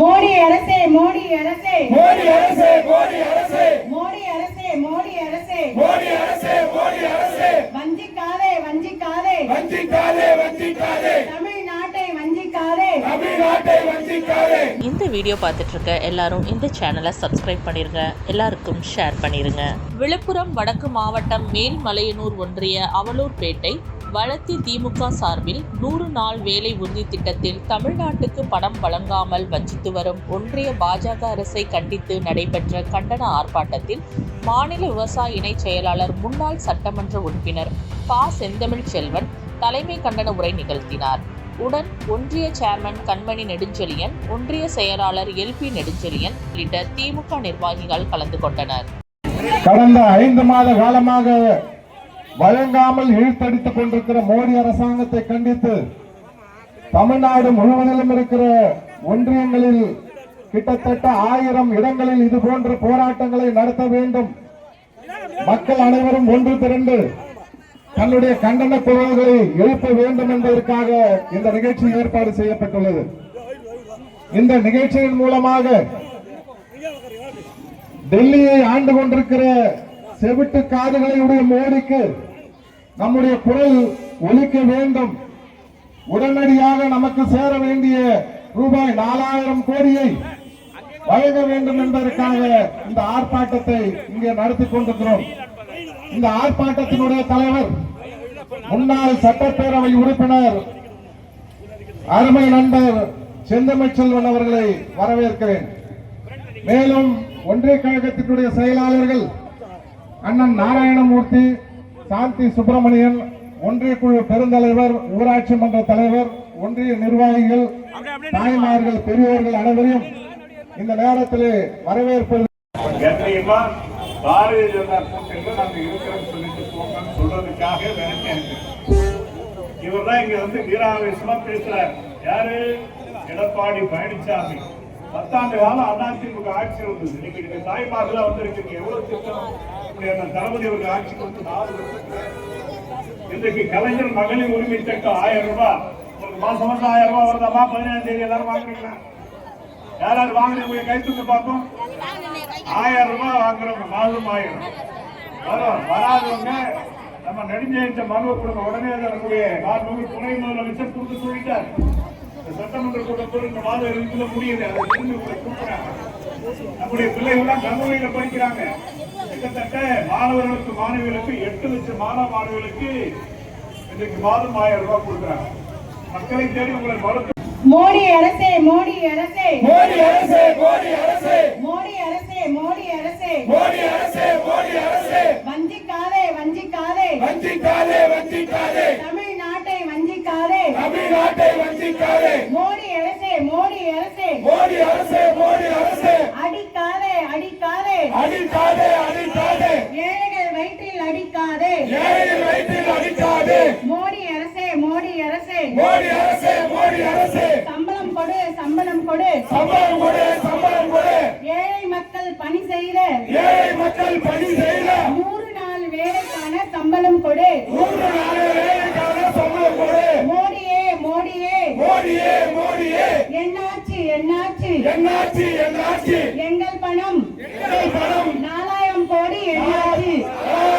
மோடி அரசே மோடி அரசே. மோடி அரசே மோடி அரசே. மோடி அரசே மோடி அரசே. மோடி அரசே மோடி அரசே. வஞ்சிக்காதே வஞ்சிக்காதே. வஞ்சிக்காதே வஞ்சிக்காதே. தமிழ்நாட்டை வஞ்சிக்காதே. தமிழ்நாட்டை வஞ்சிக்காதே. இந்த வீடியோ பார்த்துட்டு இருக்க எல்லாரும் இந்த சேனலை சப்ஸ்கிரைப் பண்ணிருங்க. எல்லாருக்கும் ஷேர் பண்ணிருங்க. விழுப்புரம் வடக்கு மாவட்டம் மேல்மலையனூர் ஒன்றிய அவலூர்பேட்டை வளத்தி திமுக சார்பில் நூறு நாள் வேலை உறுதி திட்டத்தில் தமிழ்நாட்டுக்கு பணம் வழங்காமல் வஞ்சித்து வரும் ஒன்றிய பாஜக அரசை கண்டித்து நடைபெற்ற கண்டன ஆர்ப்பாட்டத்தில் மாநில விவசாய இணைச் செயலாளர் முன்னாள் சட்டமன்ற உறுப்பினர் பா. செந்தமிழ் செல்வன் தலைமை கண்டன உரை நிகழ்த்தினார். உடன் ஒன்றிய சேர்மன் கண்மணி நெடுஞ்செழியன் ஒன்றிய செயலாளர் எல். பி. நெடுஞ்செழியன் உள்ளிட்ட திமுக நிர்வாகிகள் கலந்து கொண்டனர். கடந்த ஐந்து மாத காலமாக வழங்காமல் இழுத்தடித்துக் கொண்டிருக்கிற மோடி அரசாங்கத்தை கண்டித்து தமிழ்நாடு முழுவதிலும் இருக்கிற ஒன்றியங்களில் கிட்டத்தட்ட ஆயிரம் இடங்களில் இது போன்ற போராட்டங்களை நடத்த வேண்டும். மக்கள் அனைவரும் ஒன்று திரண்டு தன்னுடைய கண்டன குரல்களை எழுப்ப வேண்டும் என்பதற்காக இந்த நிகழ்ச்சி ஏற்பாடு செய்யப்பட்டுள்ளது. இந்த நிகழ்ச்சியின் மூலமாக டெல்லியை ஆண்டு கொண்டிருக்கிற செவிட்டு காதுகளுடைய மோடிக்கு நம்முடைய குரல் ஒலிக்க வேண்டும். உடனடியாக நமக்கு சேர வேண்டிய ரூபாய் நாலாயிரம் கோடியை வழங்க வேண்டும் என்பதற்காக இந்த ஆர்ப்பாட்டத்தை இங்கே நடத்தி கொண்டிருக்கிறோம். இந்த ஆர்ப்பாட்டத்தினுடைய தலைவர் முன்னாள் சட்டப்பேரவை உறுப்பினர் அருமை நண்பர் செந்தமிழ் செல்வன் அவர்களை வரவேற்கிறேன். மேலும் ஒன்றிய கழகத்தினுடைய செயலாளர்கள் அண்ணன் நாராயணமூர்த்தி சாந்தி சுப்பிரமணியன் ஒன்றிய குழு பெருந்தலைவர் ஊராட்சி மன்ற தலைவர் ஒன்றிய நிர்வாகிகள் தாய்மார்கள் பெரியோர்கள் அனைவரையும் இந்த நேரத்திலே வரவேற்பது கண்ணியமா பாரதிய ஜனதா கூட்டணியில நாங்க இருக்கிறோம் சொல்லிட்டு போங்கன்னு சொல்றதுக்காக நினைச்சேன் இவர் தான் இங்க வந்து வீராவேசமா பேசுறார். யாரு? எடப்பாடி பழனிசாமி. பத்தாண்டு காலம் அதிமுக ஆட்சி இருந்தது. இன்னைக்கு நீங்க தாய்மார்களா வந்திருக்கீங்க. எவ்வளவு திட்டம்? தளபதி அவர்கள் ஆட்சி கொடுத்து இன்றைக்கு கலைஞர் மகளிர் உரிமை சட்டம் ஆயிரம் ரூபாய். உங்களுக்கு மாசம் மாசம் ஆயிரம் ரூபாய் வருதாமா பதினேழாம் தேதி எல்லாரும் வாங்குறீங்களா? யாராவது வாங்குறீங்க கை தூக்கி பார்ப்போம். ஆயிரம் ரூபாய் வாங்குறவங்க மாதம் ஆயிரம் வரும். வராதவங்க நம்ம நெடுஞ்செயந்த மனுவை கொடுங்க உடனே அதற்குரிய மாண்புமிகு துணை முதலமைச்சர் கொடுத்து சொல்லிட்டார். இந்த சட்டமன்ற கூட்டத்தில் இந்த மாதம் இறுதிக்குள்ள முடியுது. அதை தெரிஞ்சு உங்களை கூப்பிடுறாங்க. நம்முடைய பிள்ளைகள்லாம் கல்லூரியில படிக்கிறாங்க. கிட்டத்தட்ட மாணவர்களுக்கு மாணவிகளுக்கு எட்டு லட்சம் மாணவ மாணவிகளுக்கு இன்றைக்கு மாதம் ஆயிரம் ரூபாய் கொடுக்குறாங்க. மக்களை தேடி உங்களை வளர்த்து மோடி அரசே மோடி அரசே. மோடி அரசே மோடி அரசே. மோடி அரசே மோடி அரசே. மோடி அரசே மோடி அரசே. வஞ்சிக்காதே வஞ்சிக்காதே. வஞ்சிக்காதே வஞ்சிக்காதே. தமிழ்நாட்டை வஞ்சிக்காதே. தமிழ்நாட்டை வஞ்சிக்காதே. மோடி அரசே மோடி அரசே. மோடி அரசே. மோடி அரசே மோடி அரசே மோடி அரசே. சம்பளம் கொடு சம்பளம் கொடு. சம்பளம் கொடு சம்பளம் கொடு. ஏழை மக்கள் பணி செய்த ஏழை மக்கள் பணி செய்த நூறு நாள் வேலைக்கான சம்பளம் கொடு. நூறு நாள் வேலைக்கான சம்பளம் கொடு. மோடியே மோடியே. மோடியே மோடியே. என்னாச்சு என்னாச்சு? என்னாச்சு என்னாச்சு? எங்கள் பணம். எங்கள் பணம். நாலாயிரம் கோடி என்னாச்சு?